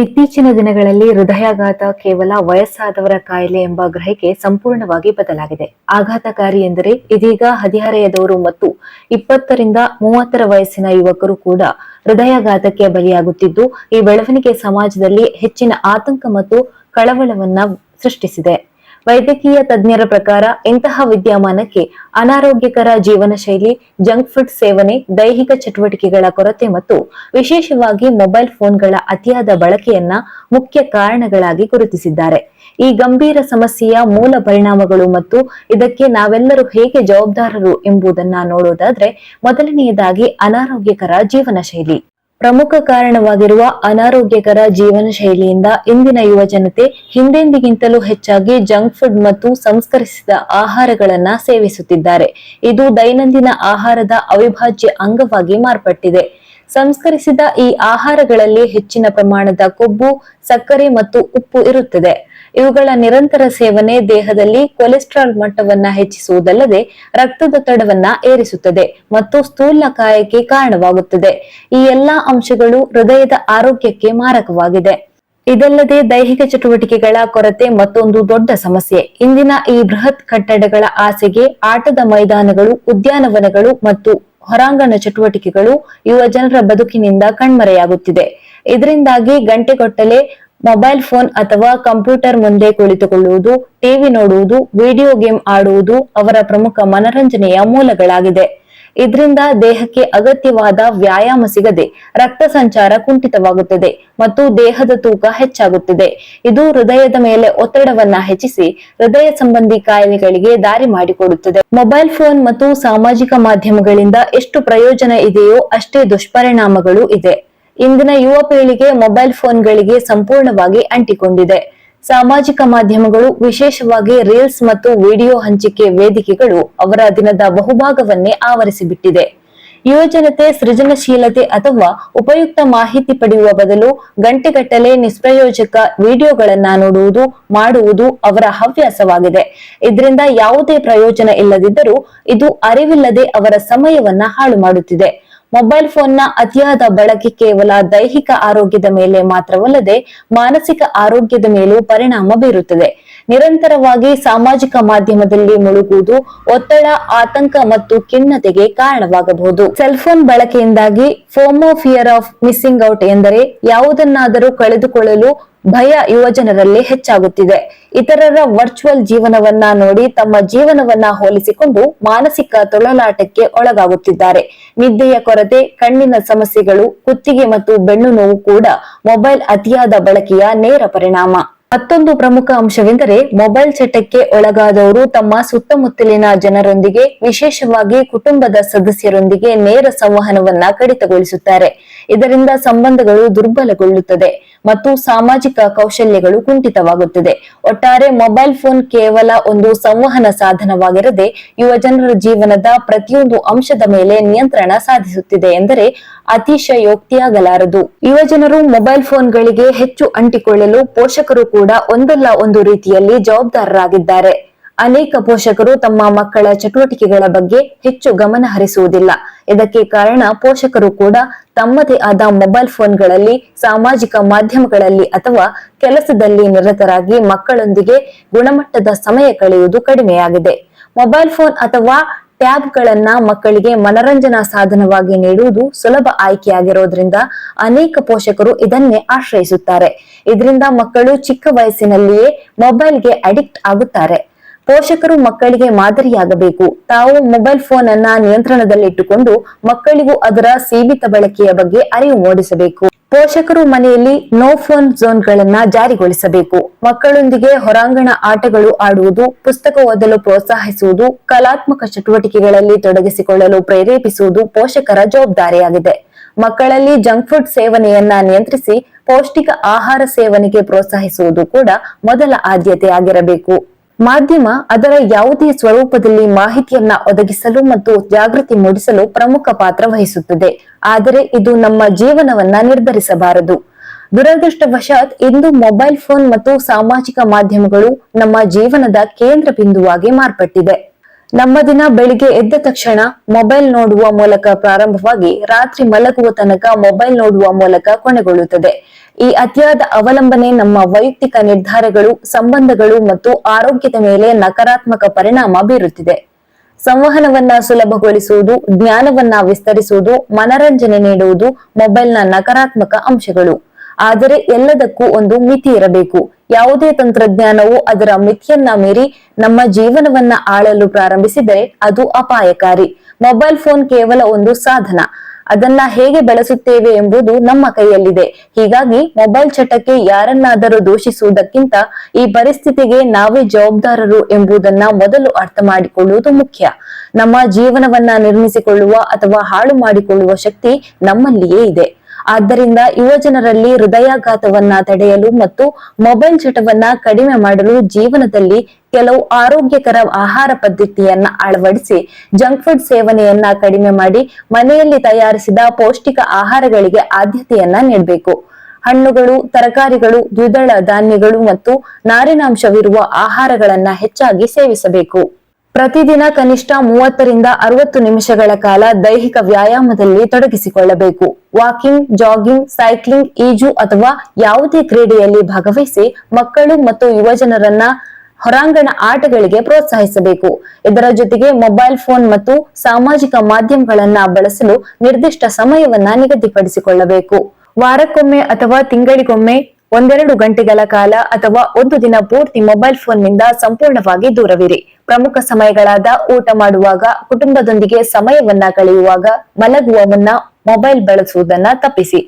ಇತ್ತೀಚಿನ ದಿನಗಳಲ್ಲಿ ಹೃದಯಾಘಾತ ಕೇವಲ ವಯಸ್ಸಾದವರ ಕಾಯಿಲೆ ಎಂಬ ಗ್ರಹಿಕೆ ಸಂಪೂರ್ಣವಾಗಿ ಬದಲಾಗಿದೆ. ಆಘಾತಕಾರಿ ಎಂದರೆ ಇದೀಗ ಹದಿಹರೆಯದವರು ಮತ್ತು ಇಪ್ಪತ್ತರಿಂದ ಮೂವತ್ತರ ವಯಸ್ಸಿನ ಯುವಕರು ಕೂಡ ಹೃದಯಾಘಾತಕ್ಕೆ ಬಲಿಯಾಗುತ್ತಿದ್ದು, ಈ ಬೆಳವಣಿಗೆ ಸಮಾಜದಲ್ಲಿ ಹೆಚ್ಚಿನ ಆತಂಕ ಮತ್ತು ಕಳವಳವನ್ನ ಸೃಷ್ಟಿಸಿದೆ. ವೈದ್ಯಕೀಯ ತಜ್ಞರ ಪ್ರಕಾರ ಇಂತಹ ವಿದ್ಯಮಾನಕ್ಕೆ ಅನಾರೋಗ್ಯಕರ ಜೀವನ ಶೈಲಿ, ಜಂಕ್ ಫುಡ್ ಸೇವನೆ, ದೈಹಿಕ ಚಟುವಟಿಕೆಗಳ ಕೊರತೆ ಮತ್ತು ವಿಶೇಷವಾಗಿ ಮೊಬೈಲ್ ಫೋನ್ಗಳ ಅತಿಯಾದ ಬಳಕೆಯನ್ನ ಮುಖ್ಯ ಕಾರಣಗಳಾಗಿ ಗುರುತಿಸಿದ್ದಾರೆ. ಈ ಗಂಭೀರ ಸಮಸ್ಯೆಯ ಮೂಲ ಪರಿಣಾಮಗಳು ಮತ್ತು ಇದಕ್ಕೆ ನಾವೆಲ್ಲರೂ ಹೇಗೆ ಜವಾಬ್ದಾರರು ಎಂಬುದನ್ನ ನೋಡೋದಾದ್ರೆ ಮೊದಲನೆಯದಾಗಿ ಅನಾರೋಗ್ಯಕರ ಜೀವನ ಶೈಲಿ. ಪ್ರಮುಖ ಕಾರಣವಾಗಿರುವ ಅನಾರೋಗ್ಯಕರ ಜೀವನ ಶೈಲಿಯಿಂದ ಇಂದಿನ ಯುವ ಜನತೆ ಹಿಂದೆಂದಿಗಿಂತಲೂ ಹೆಚ್ಚಾಗಿ ಜಂಕ್ ಫುಡ್ ಮತ್ತು ಸಂಸ್ಕರಿಸಿದ ಆಹಾರಗಳನ್ನ ಸೇವಿಸುತ್ತಿದ್ದಾರೆ. ಇದು ದೈನಂದಿನ ಆಹಾರದ ಅವಿಭಾಜ್ಯ ಅಂಗವಾಗಿ ಮಾರ್ಪಟ್ಟಿದೆ. ಸಂಸ್ಕರಿಸಿದ ಈ ಆಹಾರಗಳಲ್ಲಿ ಹೆಚ್ಚಿನ ಪ್ರಮಾಣದ ಕೊಬ್ಬು, ಸಕ್ಕರೆ ಮತ್ತು ಉಪ್ಪು ಇರುತ್ತದೆ. ಇವುಗಳ ನಿರಂತರ ಸೇವನೆ ದೇಹದಲ್ಲಿ ಕೊಲೆಸ್ಟ್ರಾಲ್ ಮಟ್ಟವನ್ನ ಹೆಚ್ಚಿಸುವುದಲ್ಲದೆ ರಕ್ತದೊತ್ತಡವನ್ನ ಏರಿಸುತ್ತದೆ ಮತ್ತು ಸ್ಥೂಲಕಾಯಕ್ಕೆ ಕಾರಣವಾಗುತ್ತದೆ. ಈ ಎಲ್ಲಾ ಅಂಶಗಳು ಹೃದಯದ ಆರೋಗ್ಯಕ್ಕೆ ಮಾರಕವಾಗಿದೆ. ಇದಲ್ಲದೆ ದೈಹಿಕ ಚಟುವಟಿಕೆಗಳ ಕೊರತೆ ಮತ್ತೊಂದು ದೊಡ್ಡ ಸಮಸ್ಯೆ. ಇಂದಿನ ಈ ಬೃಹತ್ ಕಟ್ಟಡಗಳ ಆಸೆಗೆ ಆಟದ ಮೈದಾನಗಳು, ಉದ್ಯಾನವನಗಳು ಮತ್ತು ಹೊರಾಂಗಣ ಚಟುವಟಿಕೆಗಳು ಯುವ ಜನರ ಬದುಕಿನಿಂದ ಕಣ್ಮರೆಯಾಗುತ್ತಿದೆ. ಇದರಿಂದಾಗಿ ಗಂಟೆಗೊಟ್ಟಲೆ ಮೊಬೈಲ್ ಫೋನ್ ಅಥವಾ ಕಂಪ್ಯೂಟರ್ ಮುಂದೆ ಕುಳಿತುಕೊಳ್ಳುವುದು, ಟಿವಿ ನೋಡುವುದು, ವಿಡಿಯೋ ಗೇಮ್ ಆಡುವುದು ಅವರ ಪ್ರಮುಖ ಮನರಂಜನೆಯ ಮೂಲಗಳಾಗಿದೆ. ಇದರಿಂದ ದೇಹಕ್ಕೆ ಅಗತ್ಯವಾದ ವ್ಯಾಯಾಮ ಸಿಗದೆ ರಕ್ತ ಸಂಚಾರ ಕುಂಠಿತವಾಗುತ್ತದೆ ಮತ್ತು ದೇಹದ ತೂಕ ಹೆಚ್ಚಾಗುತ್ತದೆ. ಇದು ಹೃದಯದ ಮೇಲೆ ಒತ್ತಡವನ್ನ ಹೆಚ್ಚಿಸಿ ಹೃದಯ ಸಂಬಂಧಿ ಕಾಯಿಲೆಗಳಿಗೆ ದಾರಿ ಮಾಡಿಕೊಡುತ್ತದೆ. ಮೊಬೈಲ್ ಫೋನ್ ಮತ್ತು ಸಾಮಾಜಿಕ ಮಾಧ್ಯಮಗಳಿಂದ ಎಷ್ಟು ಪ್ರಯೋಜನ ಇದೆಯೋ ಅಷ್ಟೇ ದುಷ್ಪರಿಣಾಮಗಳು ಇದೆ. ಇಂದಿನ ಯುವ ಪೀಳಿಗೆ ಮೊಬೈಲ್ ಫೋನ್ಗಳಿಗೆ ಸಂಪೂರ್ಣವಾಗಿ ಅಂಟಿಕೊಂಡಿದೆ. ಸಾಮಾಜಿಕ ಮಾಧ್ಯಮಗಳು, ವಿಶೇಷವಾಗಿ ರೀಲ್ಸ್ ಮತ್ತು ವಿಡಿಯೋ ಹಂಚಿಕೆ ವೇದಿಕೆಗಳು ಅವರ ದಿನದ ಬಹುಭಾಗವನ್ನೇ ಆವರಿಸಿಬಿಟ್ಟಿದೆ. ಯುವಜನತೆ ಸೃಜನಶೀಲತೆ ಅಥವಾ ಉಪಯುಕ್ತ ಮಾಹಿತಿ ಪಡೆಯುವ ಬದಲು ಗಂಟೆಗಟ್ಟಲೆ ನಿಷ್ಪ್ರಯೋಜಕ ವಿಡಿಯೋಗಳನ್ನ ನೋಡುವುದು, ಮಾಡುವುದು ಅವರ ಹವ್ಯಾಸವಾಗಿದೆ. ಇದರಿಂದ ಯಾವುದೇ ಪ್ರಯೋಜನ ಇಲ್ಲದಿದ್ದರೂ ಇದು ಅರಿವಿಲ್ಲದೆ ಅವರ ಸಮಯವನ್ನ ಹಾಳು ಮಾಡುತ್ತಿದೆ. ಮೊಬೈಲ್ ಫೋನ್ನ ಅತಿಯಾದ ಬಳಕೆ ಕೇವಲ ದೈಹಿಕ ಆರೋಗ್ಯದ ಮೇಲೆ ಮಾತ್ರವಲ್ಲದೆ ಮಾನಸಿಕ ಆರೋಗ್ಯದ ಮೇಲೂ ಪರಿಣಾಮ ಬೀರುತ್ತದೆ. ನಿರಂತರವಾಗಿ ಸಾಮಾಜಿಕ ಮಾಧ್ಯಮದಲ್ಲಿ ಮುಳುಗುವುದು ಒತ್ತಡ, ಆತಂಕ ಮತ್ತು ಖಿನ್ನತೆಗೆ ಕಾರಣವಾಗಬಹುದು. ಸೆಲ್ಫೋನ್ ಬಳಕೆಯಿಂದಾಗಿ FOMO fear of missing out ಎಂದರೆ ಯಾವುದನ್ನಾದರೂ ಕಳೆದುಕೊಳ್ಳಲು ಭಯ ಯುವಜನರಲ್ಲಿ ಹೆಚ್ಚಾಗುತ್ತಿದೆ. ಇತರರ ವರ್ಚುವಲ್ ಜೀವನವನ್ನ ನೋಡಿ ತಮ್ಮ ಜೀವನವನ್ನ ಹೋಲಿಸಿಕೊಂಡು ಮಾನಸಿಕ ತೊಳಲಾಟಕ್ಕೆ ಒಳಗಾಗುತ್ತಿದ್ದಾರೆ. ನಿದ್ದೆಯ ಕೊರತೆ, ಕಣ್ಣಿನ ಸಮಸ್ಯೆಗಳು, ಕುತ್ತಿಗೆ ಮತ್ತು ಬೆಣ್ಣು ನೋವು ಕೂಡ ಮೊಬೈಲ್ ಅತಿಯಾದ ಬಳಕೆಯ ನೇರ ಪರಿಣಾಮ. ಮತ್ತೊಂದು ಪ್ರಮುಖ ಅಂಶವೆಂದರೆ ಮೊಬೈಲ್ ಚಟಕ್ಕೆ ಒಳಗಾದವರು ತಮ್ಮ ಸುತ್ತಮುತ್ತಲಿನ ಜನರೊಂದಿಗೆ, ವಿಶೇಷವಾಗಿ ಕುಟುಂಬದ ಸದಸ್ಯರೊಂದಿಗೆ ನೇರ ಸಂವಹನವನ್ನ ಕಡಿತಗೊಳಿಸುತ್ತಾರೆ. ಇದರಿಂದ ಸಂಬಂಧಗಳು ದುರ್ಬಲಗೊಳ್ಳುತ್ತದೆ. ಮತ್ತು ಸಾಮಾಜಿಕ ಕೌಶಲ್ಯಗಳು ಕುಂಠಿತವಾಗುತ್ತಿದೆ. ಒಟ್ಟಾರೆ ಮೊಬೈಲ್ ಫೋನ್ ಕೇವಲ ಒಂದು ಸಂವಹನ ಸಾಧನವಾಗಿರದೆ ಯುವ ಜನರ ಜೀವನದ ಪ್ರತಿಯೊಂದು ಅಂಶದ ಮೇಲೆ ನಿಯಂತ್ರಣ ಸಾಧಿಸುತ್ತಿದೆ ಎಂದರೆ ಅತಿಶಯೋಕ್ತಿಯಾಗಲಾರದು. ಯುವ ಜನರು ಮೊಬೈಲ್ ಫೋನ್ಗಳಿಗೆ ಹೆಚ್ಚು ಅಂಟಿಕೊಳ್ಳಲು ಪೋಷಕರು ಕೂಡ ಒಂದಲ್ಲ ಒಂದು ರೀತಿಯಲ್ಲಿ ಜವಾಬ್ದಾರರಾಗಿದ್ದಾರೆ. ಅನೇಕ ಪೋಷಕರು ತಮ್ಮ ಮಕ್ಕಳ ಚಟುವಟಿಕೆಗಳ ಬಗ್ಗೆ ಹೆಚ್ಚು ಗಮನ ಹರಿಸುವುದಿಲ್ಲ. ಇದಕ್ಕೆ ಕಾರಣ ಪೋಷಕರು ಕೂಡ ತಮ್ಮದೇ ಆದ ಮೊಬೈಲ್ ಫೋನ್ಗಳಲ್ಲಿ, ಸಾಮಾಜಿಕ ಮಾಧ್ಯಮಗಳಲ್ಲಿ ಅಥವಾ ಕೆಲಸದಲ್ಲಿ ನಿರತರಾಗಿ ಮಕ್ಕಳೊಂದಿಗೆ ಗುಣಮಟ್ಟದ ಸಮಯ ಕಳೆಯುವುದು ಕಡಿಮೆಯಾಗಿದೆ. ಮೊಬೈಲ್ ಫೋನ್ ಅಥವಾ ಟ್ಯಾಬ್ಗಳನ್ನ ಮಕ್ಕಳಿಗೆ ಮನರಂಜನಾ ಸಾಧನವಾಗಿ ನೀಡುವುದು ಸುಲಭ ಆಯ್ಕೆಯಾಗಿರೋದ್ರಿಂದ ಅನೇಕ ಪೋಷಕರು ಇದನ್ನೇ ಆಶ್ರಯಿಸುತ್ತಾರೆ. ಇದರಿಂದ ಮಕ್ಕಳು ಚಿಕ್ಕ ವಯಸ್ಸಿನಲ್ಲಿಯೇ ಮೊಬೈಲ್ಗೆ ಅಡಿಕ್ಟ್ ಆಗುತ್ತಾರೆ. ಪೋಷಕರು ಮಕ್ಕಳಿಗೆ ಮಾದರಿಯಾಗಬೇಕು. ತಾವು ಮೊಬೈಲ್ ಫೋನ್ ಅನ್ನ ನಿಯಂತ್ರಣದಲ್ಲಿಟ್ಟುಕೊಂಡು ಮಕ್ಕಳಿಗೂ ಅದರ ಸೀಮಿತ ಬಳಕೆಯ ಬಗ್ಗೆ ಅರಿವು ಮೂಡಿಸಬೇಕು. ಪೋಷಕರು ಮನೆಯಲ್ಲಿ ನೋ ಫೋನ್ ಝೋನ್ಗಳನ್ನ ಜಾರಿಗೊಳಿಸಬೇಕು. ಮಕ್ಕಳೊಂದಿಗೆ ಹೊರಾಂಗಣ ಆಟಗಳು ಆಡುವುದು, ಪುಸ್ತಕ ಓದಲು ಪ್ರೋತ್ಸಾಹಿಸುವುದು, ಕಲಾತ್ಮಕ ಚಟುವಟಿಕೆಗಳಲ್ಲಿ ತೊಡಗಿಸಿಕೊಳ್ಳಲು ಪ್ರೇರೇಪಿಸುವುದು ಪೋಷಕರ ಜವಾಬ್ದಾರಿಯಾಗಿದೆ. ಮಕ್ಕಳಲ್ಲಿ ಜಂಕ್ ಫುಡ್ ಸೇವನೆಯನ್ನ ನಿಯಂತ್ರಿಸಿ ಪೌಷ್ಟಿಕ ಆಹಾರ ಸೇವನೆಗೆ ಪ್ರೋತ್ಸಾಹಿಸುವುದು ಕೂಡ ಮೊದಲ ಆದ್ಯತೆಯಾಗಿರಬೇಕು. ಮಾಧ್ಯಮ ಅದರ ಯಾವುದೇ ಸ್ವರೂಪದಲ್ಲಿ ಮಾಹಿತಿಯನ್ನ ಒದಗಿಸಲು ಮತ್ತು ಜಾಗೃತಿ ಮೂಡಿಸಲು ಪ್ರಮುಖ ಪಾತ್ರ ವಹಿಸುತ್ತದೆ. ಆದರೆ ಇದು ನಮ್ಮ ಜೀವನವನ್ನ ನಿರ್ಧರಿಸಬಾರದು. ದುರದೃಷ್ಟವಶಾತ್ ಇಂದು ಮೊಬೈಲ್ ಫೋನ್ ಮತ್ತು ಸಾಮಾಜಿಕ ಮಾಧ್ಯಮಗಳು ನಮ್ಮ ಜೀವನದ ಕೇಂದ್ರ ಬಿಂದುವಾಗಿ ಮಾರ್ಪಟ್ಟಿದೆ. ನಮ್ಮ ದಿನ ಬೆಳಿಗ್ಗೆ ಎದ್ದ ತಕ್ಷಣ ಮೊಬೈಲ್ ನೋಡುವ ಮೂಲಕ ಪ್ರಾರಂಭವಾಗಿ ರಾತ್ರಿ ಮಲಗುವ ತನಕ ಮೊಬೈಲ್ ನೋಡುವ ಮೂಲಕ ಕೊನೆಗೊಳ್ಳುತ್ತದೆ. ಈ ಅತಿಯಾದ ಅವಲಂಬನೆ ನಮ್ಮ ವೈಯಕ್ತಿಕ ನಿರ್ಧಾರಗಳು, ಸಂಬಂಧಗಳು ಮತ್ತು ಆರೋಗ್ಯದ ಮೇಲೆ ನಕಾರಾತ್ಮಕ ಪರಿಣಾಮ ಬೀರುತ್ತಿದೆ. ಸಂವಹನವನ್ನ ಸುಲಭಗೊಳಿಸುವುದು, ಜ್ಞಾನವನ್ನ ವಿಸ್ತರಿಸುವುದು, ಮನರಂಜನೆ ನೀಡುವುದು ಮೊಬೈಲ್ನ ನಕಾರಾತ್ಮಕ ಅಂಶಗಳು. ಆದರೆ ಎಲ್ಲದಕ್ಕೂ ಒಂದು ಮಿತಿ ಇರಬೇಕು. ಯಾವುದೇ ತಂತ್ರಜ್ಞಾನವು ಅದರ ಮಿತಿಯನ್ನ ಮೀರಿ ನಮ್ಮ ಜೀವನವನ್ನ ಆಳಲು ಪ್ರಾರಂಭಿಸಿದರೆ ಅದು ಅಪಾಯಕಾರಿ. ಮೊಬೈಲ್ ಫೋನ್ ಕೇವಲ ಒಂದು ಸಾಧನ. ಅದನ್ನ ಹೇಗೆ ಬಳಸುತ್ತೇವೆ ಎಂಬುದು ನಮ್ಮ ಕೈಯಲ್ಲಿದೆ. ಹೀಗಾಗಿ ಮೊಬೈಲ್ ಚಟಕ್ಕೆ ಯಾರನ್ನಾದರೂ ದೂಷಿಸುವುದಕ್ಕಿಂತ ಈ ಪರಿಸ್ಥಿತಿಗೆ ನಾವೇ ಜವಾಬ್ದಾರರು ಎಂಬುದನ್ನ ಮೊದಲು ಅರ್ಥ ಮಾಡಿಕೊಳ್ಳುವುದು ಮುಖ್ಯ. ನಮ್ಮ ಜೀವನವನ್ನ ನಿರ್ಮಿಸಿಕೊಳ್ಳುವ ಅಥವಾ ಹಾಳು ಮಾಡಿಕೊಳ್ಳುವ ಶಕ್ತಿ ನಮ್ಮಲ್ಲಿಯೇ ಇದೆ. ಆದ್ದರಿಂದ ಯುವಜನರಲ್ಲಿ ಹೃದಯಾಘಾತವನ್ನ ತಡೆಯಲು ಮತ್ತು ಮೊಬೈಲ್ ಚಟವನ್ನ ಕಡಿಮೆ ಮಾಡಲು ಜೀವನದಲ್ಲಿ ಕೆಲವು ಆರೋಗ್ಯಕರ ಆಹಾರ ಪದ್ಧತಿಯನ್ನ ಅಳವಡಿಸಿ ಜಂಕ್ ಫುಡ್ ಸೇವನೆಯನ್ನ ಕಡಿಮೆ ಮಾಡಿ ಮನೆಯಲ್ಲಿ ತಯಾರಿಸಿದ ಪೌಷ್ಟಿಕ ಆಹಾರಗಳಿಗೆ ಆದ್ಯತೆಯನ್ನ ನೀಡಬೇಕು. ಹಣ್ಣುಗಳು, ತರಕಾರಿಗಳು, ದ್ವಿದಳ ಧಾನ್ಯಗಳು ಮತ್ತು ನಾರಿನಾಂಶವಿರುವ ಆಹಾರಗಳನ್ನ ಹೆಚ್ಚಾಗಿ ಸೇವಿಸಬೇಕು. ಪ್ರತಿದಿನ ಕನಿಷ್ಠ ಮೂವತ್ತರಿಂದ ಅರವತ್ತು ನಿಮಿಷಗಳ ಕಾಲ ದೈಹಿಕ ವ್ಯಾಯಾಮದಲ್ಲಿ ತೊಡಗಿಸಿಕೊಳ್ಳಬೇಕು. ವಾಕಿಂಗ್, ಜಾಗಿಂಗ್, ಸೈಕ್ಲಿಂಗ್, ಈಜು ಅಥವಾ ಯಾವುದೇ ಕ್ರೀಡೆಯಲ್ಲಿ ಭಾಗವಹಿಸಿ ಮಕ್ಕಳು ಮತ್ತು ಯುವಜನರನ್ನ ಹೊರಾಂಗಣ ಆಟಗಳಿಗೆ ಪ್ರೋತ್ಸಾಹಿಸಬೇಕು. ಇದರ ಜೊತೆಗೆ ಮೊಬೈಲ್ ಫೋನ್ ಮತ್ತು ಸಾಮಾಜಿಕ ಮಾಧ್ಯಮಗಳನ್ನ ಬಳಸಲು ನಿರ್ದಿಷ್ಟ ಸಮಯವನ್ನ ನಿಗದಿಪಡಿಸಿಕೊಳ್ಳಬೇಕು. ವಾರಕ್ಕೊಮ್ಮೆ ಅಥವಾ ತಿಂಗಳಿಗೊಮ್ಮೆ ಒಂದೆರಡು ಗಂಟೆಗಳ ಕಾಲ ಅಥವಾ ಒಂದು ದಿನ ಪೂರ್ತಿ ಮೊಬೈಲ್ ಫೋನ್ನಿಂದ ಸಂಪೂರ್ಣವಾಗಿ ದೂರವಿರಿ. ಪ್ರಮುಖ ಸಮಯಗಳಾದ ಊಟ ಮಾಡುವಾಗ, ಕುಟುಂಬದೊಂದಿಗೆ ಸಮಯವನ್ನ ಕಳೆಯುವಾಗ, ಮಲಗುವ ಮುನ್ನ ಮೊಬೈಲ್ ಬಳಸುವುದನ್ನ ತಪ್ಪಿಸಿ.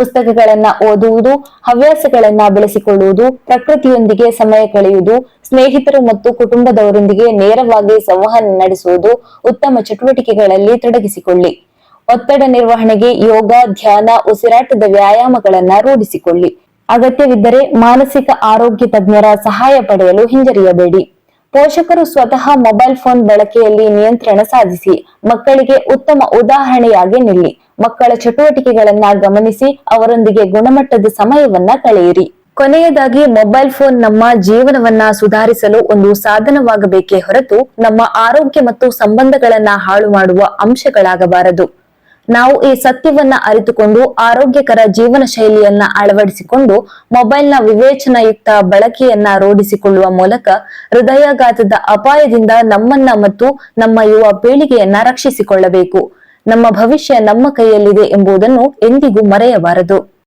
ಪುಸ್ತಕಗಳನ್ನ ಓದುವುದು, ಹವ್ಯಾಸಗಳನ್ನ ಬೆಳೆಸಿಕೊಳ್ಳುವುದು, ಪ್ರಕೃತಿಯೊಂದಿಗೆ ಸಮಯ ಕಳೆಯುವುದು, ಸ್ನೇಹಿತರು ಮತ್ತು ಕುಟುಂಬದವರೊಂದಿಗೆ ನೇರವಾಗಿ ಸಂವಹನ ನಡೆಸುವುದು, ಉತ್ತಮ ಚಟುವಟಿಕೆಗಳಲ್ಲಿ ತೊಡಗಿಸಿಕೊಳ್ಳಿ. ಒತ್ತಡ ನಿರ್ವಹಣೆಗೆ ಯೋಗ, ಧ್ಯಾನ, ಉಸಿರಾಟದ ವ್ಯಾಯಾಮಗಳನ್ನ ರೂಢಿಸಿಕೊಳ್ಳಿ. ಅಗತ್ಯವಿದ್ದರೆ ಮಾನಸಿಕ ಆರೋಗ್ಯ ತಜ್ಞರ ಸಹಾಯ ಪಡೆಯಲು ಹಿಂಜರಿಯಬೇಡಿ. ಪೋಷಕರು ಸ್ವತಃ ಮೊಬೈಲ್ ಫೋನ್ ಬಳಕೆಯಲ್ಲಿ ನಿಯಂತ್ರಣ ಸಾಧಿಸಿ ಮಕ್ಕಳಿಗೆ ಉತ್ತಮ ಉದಾಹರಣೆಯಾಗಿ ನಿಲ್ಲಿ. ಮಕ್ಕಳ ಚಟುವಟಿಕೆಗಳನ್ನ ಗಮನಿಸಿ ಅವರೊಂದಿಗೆ ಗುಣಮಟ್ಟದ ಸಮಯವನ್ನ ಕಳೆಯಿರಿ. ಕೊನೆಯದಾಗಿ, ಮೊಬೈಲ್ ಫೋನ್ ನಮ್ಮ ಜೀವನವನ್ನ ಸುಧಾರಿಸಲು ಒಂದು ಸಾಧನವಾಗಬೇಕೇ ಹೊರತು ನಮ್ಮ ಆರೋಗ್ಯ ಮತ್ತು ಸಂಬಂಧಗಳನ್ನ ಹಾಳು ಮಾಡುವ ಅಂಶಗಳಾಗಬಾರದು. ನಾವು ಈ ಸತ್ಯವನ್ನ ಅರಿತುಕೊಂಡು ಆರೋಗ್ಯಕರ ಜೀವನ ಶೈಲಿಯನ್ನ ಅಳವಡಿಸಿಕೊಂಡು ಮೊಬೈಲ್ನ ವಿವೇಚನಾಯುಕ್ತ ಬಳಕೆಯನ್ನ ರೂಢಿಸಿಕೊಳ್ಳುವ ಮೂಲಕ ಹೃದಯಾಘಾತದ ಅಪಾಯದಿಂದ ನಮ್ಮನ್ನ ಮತ್ತು ನಮ್ಮ ಯುವ ಪೀಳಿಗೆಯನ್ನ ರಕ್ಷಿಸಿಕೊಳ್ಳಬೇಕು. ನಮ್ಮ ಭವಿಷ್ಯ ನಮ್ಮ ಕೈಯಲ್ಲಿದೆ ಎಂಬುದನ್ನು ಎಂದಿಗೂ ಮರೆಯಬಾರದು.